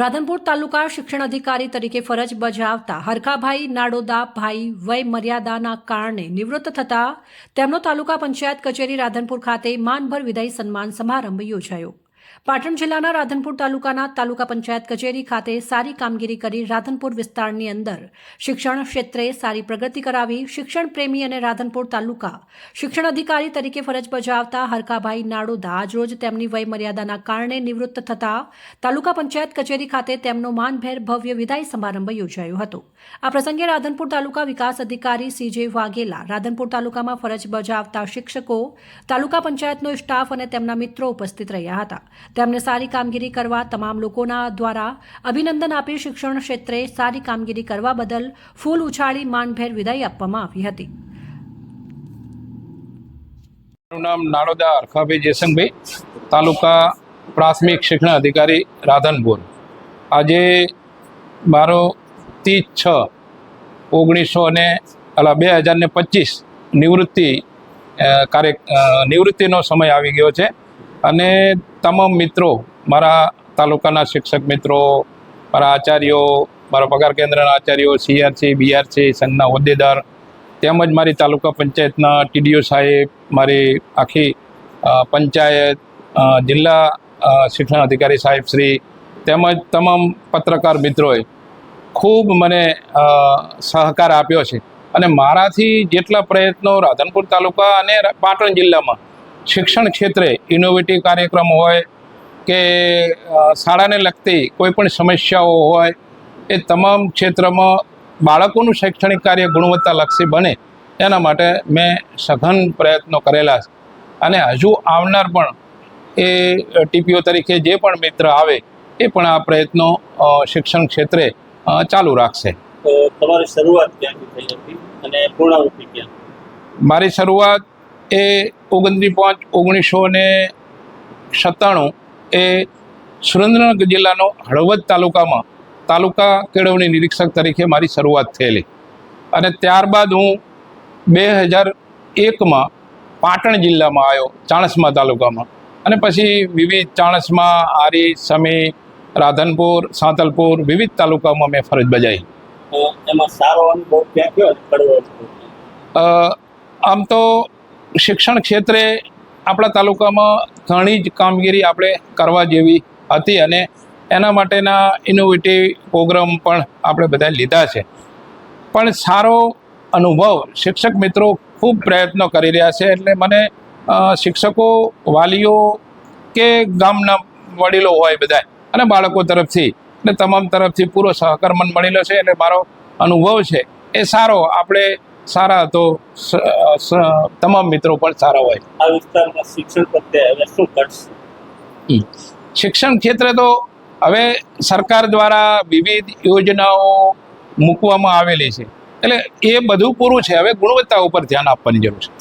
રાધનપુર તાલુકા શિક્ષણ અધિકારી તરીકે ફરજ બજાવતા હરખાભાઈ નાડોદા ભાઈ વય મર્યાદાના કારણે નિવૃત્ત થતા તેમનો તાલુકા પંચાયત કચેરી રાધનપુર ખાતે માનભર વિદાય સન્માન સમારંભ યોજાયો. પાટણ જિલ્લાના રાધનપુર તાલુકાના તાલુકા પંચાયત કચેરી ખાતે સારી કામગીરી કરી રાધનપુર વિસ્તારની અંદર શિક્ષણ ક્ષેત્રે સારી પ્રગતિ કરાવી શિક્ષણ પ્રેમી અને રાધનપુર તાલુકા શિક્ષણ અધિકારી તરીકે ફરજ બજાવતા હરકાભાઈ નાડોદા આજરોજ તેમની વયમર્યાદાના કારણે નિવૃત્ત થતા તાલુકા પંચાયત કચેરી ખાતે તેમનો માનભેર ભવ્ય વિદાય સમારંભ યોજાયો હતો. આ પ્રસંગે રાધનપુર તાલુકા વિકાસ અધિકારી સીજે વાઘેલા રાધનપુર તાલુકામાં ફરજ બજાવતા શિક્ષકો, તાલુકા પંચાયતનો સ્ટાફ અને તેમના મિત્રો ઉપસ્થિત રહ્યા હતા. તેમને સારી કામગીરી કરવા તમામ લોકોના દ્વારા અભિનંદન આપી શિક્ષણ ક્ષેત્રે સારી કામગીરી કરવા બદલ ફૂલ ઉછાળી માનભેર વિદાય આપવામાં આવી હતી. મારું નામ નાડોદા અરખાભાઈ જયસંગભાઈ તાલુકા પ્રાથમિક શિક્ષણ અધિકારી રાધનપુર આજે મારો ત્રીસ છ ઓગણીસો ને અલા બે હજાર ને પચીસ નિવૃત્તિ કાર્ય નિવૃત્તિનો સમય આવી ગયો છે અને તમામ મિત્રો, મારા તાલુકાના શિક્ષક મિત્રો, મારા આચાર્યો, મારા પગાર કેન્દ્રના આચાર્યો, સીઆરસી, બીઆરસી, સંઘના હોદ્દેદાર, તેમજ મારી તાલુકા પંચાયતના ટીડીઓ સાહેબ, મારી આખી પંચાયત જિલ્લા શિક્ષણ અધિકારી સાહેબ શ્રી, તેમજ તમામ પત્રકાર મિત્રોએ ખૂબ મને સહકાર આપ્યો છે. અને મારાથી જેટલા પ્રયત્નો રાધનપુર તાલુકા અને પાટણ જિલ્લામાં શિક્ષણ ક્ષેત્રે ઇનોવેટિવ કાર્યક્રમ હોય કે શાળાને લગતી કોઈ પણ સમસ્યાઓ હોય એ તમામ ક્ષેત્રમાં બાળકોનું શૈક્ષણિક કાર્ય ગુણવત્તાલક્ષી બને. એના માટે મેં સઘન પ્રયત્નો કરેલા છે. અને હજુ આવનાર પણ એ ટીપીઓ તરીકે જે પણ મિત્ર આવે એ પણ આ પ્રયત્નો શિક્ષણ ક્ષેત્રે ચાલુ રાખશે. તમારી શરૂઆત ક્યાંથી થઈ હતી? અને પૂર્ણાવૃત્તિ ક્યાં મારી શરૂઆત એ ઓગણત્રીસ પાંચ ઓગણીસો ને સત્તાણું એ સુરેન્દ્રનગર જિલ્લાનો હળવદ તાલુકામાં તાલુકા કેળવણી નિરીક્ષક તરીકે મારી શરૂઆત થયેલી. અને ત્યારબાદ હું બે હજાર એકમાં પાટણ જિલ્લામાં આવ્યો ચાણસમા તાલુકામાં. અને પછી વિવિધ ચાણસમા આરી સમી રાધનપુર સાંતલપુર વિવિધ તાલુકામાં મેં ફરજ બજાવી. એમાં સારો અનુભવ ક્યાં ક્યાં? આમ તો શિક્ષણ ક્ષેત્રે આપણા તાલુકામાં ઘણી જ કામગીરી આપણે કરવા જેવી હતી અને એના માટેના ઇનોવેટિવ પ્રોગ્રામ પણ આપણે બધા લીધા છે. પણ સારો અનુભવ શિક્ષક મિત્રો ખૂબ પ્રયત્નો કરી રહ્યા છે એટલે મને શિક્ષકો, વાલીઓ કે ગામના વડીલો હોય બધા અને બાળકો તરફથી અને તમામ તરફથી પૂરો સહકાર મને મળેલો છે એટલે મારો અનુભવ છે. એ સારો આપણે સારા તો તમામ મિત્રો પણ સારા હોય. આ વિસ્તારમાં શિક્ષણ પ્રત્યે હવે શું ઘટશે? શિક્ષણ ક્ષેત્રે તો હવે સરકાર દ્વારા વિવિધ યોજનાઓ મૂકવામાં આવેલી છે. એટલે એ બધું પૂરું છે. હવે ગુણવત્તા ઉપર ધ્યાન આપવાની જરૂર છે.